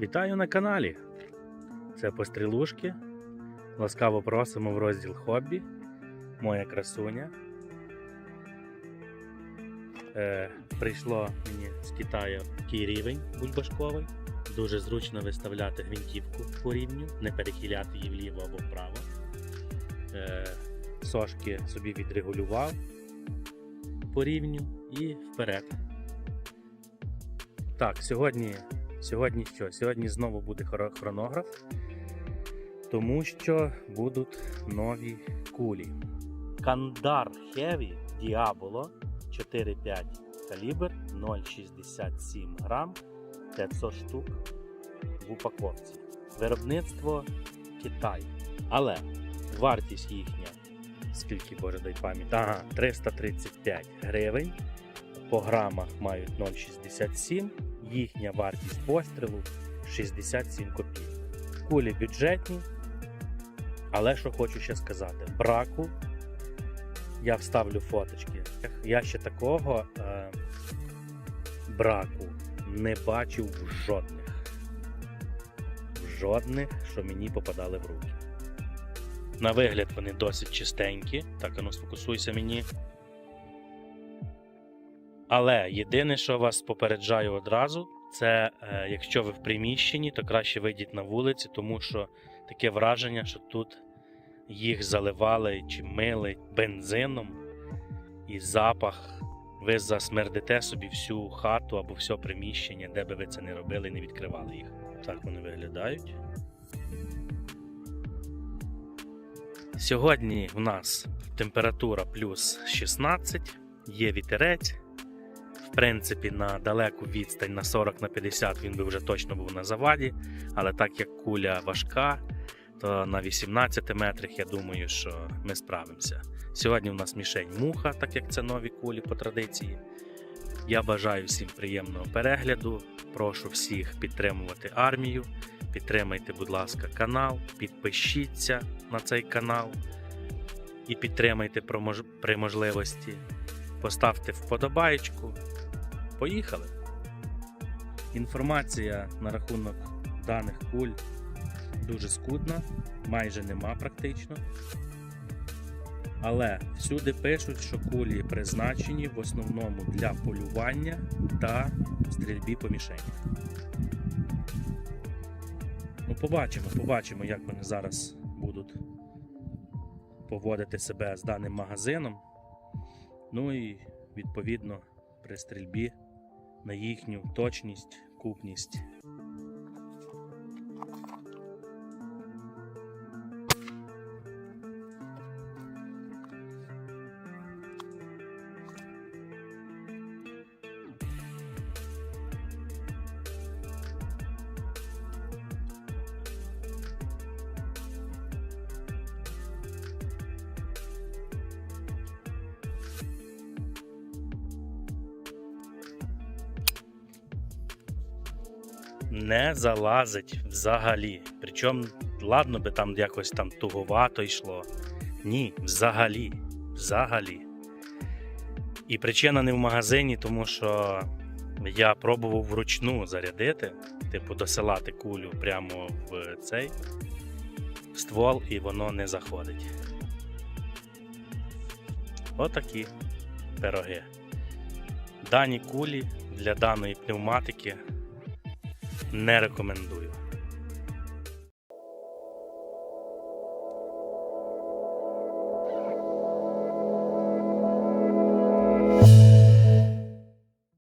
Вітаю на каналі. Це пострілушки. Ласкаво просимо в розділ хобі. Моя красуня. Е, прийшло мені з Китаю такий рівень бульбашковий. Дуже зручно виставляти гвинтівку по рівню, не перехиляти її вліво або вправо. Е, сошки собі відрегулював по рівню і вперед. Так, сьогодні, сьогодні що? Сьогодні знову буде хронограф, тому що будуть нові кулі. Кандар Heavy Diabolo 4,5 калібр 0,67 грам 500 штук в упаковці. Виробництво Китай. Але вартість їхня, скільки боже дай пам'ять, ага, 335 гривень. По грамах мають 0,67, їхня вартість пострілу 67 копійок. Кулі бюджетні, але що хочу ще сказати, браку. Я вставлю фоточки. Я ще такого е, браку не бачив в жодних. В жодних, що мені попадали в руки. На вигляд вони досить чистенькі. Так, ну сфокусуйся мені. Але єдине, що вас попереджаю одразу, це е, якщо ви в приміщенні, то краще вийдіть на вулиці, тому що таке враження, що тут їх заливали чи мили бензином, і запах. Ви засмердите собі всю хату або все приміщення, де би ви це не робили і не відкривали їх. Так вони виглядають. Сьогодні в нас температура плюс 16, є вітерець. В принципі, на далеку відстань на 40 на 50 він би вже точно був на заваді. Але так як куля важка, то на 18 метрах я думаю, що ми справимося. Сьогодні у нас мішень муха, так як це нові кулі по традиції. Я бажаю всім приємного перегляду. Прошу всіх підтримувати армію. Підтримайте, будь ласка, канал, підпишіться на цей канал і підтримайте при можливості. Поставте вподобаєчку. Поїхали! Інформація на рахунок даних куль дуже скудна, майже нема практично. Але всюди пишуть, що кулі призначені в основному для полювання та стрільбі по мішенях. Ну, побачимо, побачимо, як вони зараз будуть поводити себе з даним магазином. Ну і відповідно при стрільбі на їхню точність, купність. Не залазить взагалі. Причому, ладно би там якось там туговато йшло. Ні, взагалі. Взагалі. І причина не в магазині, тому що я пробував вручну зарядити, типу досилати кулю прямо в цей ствол, і воно не заходить. Отакі пироги. Дані кулі для даної пневматики не рекомендую.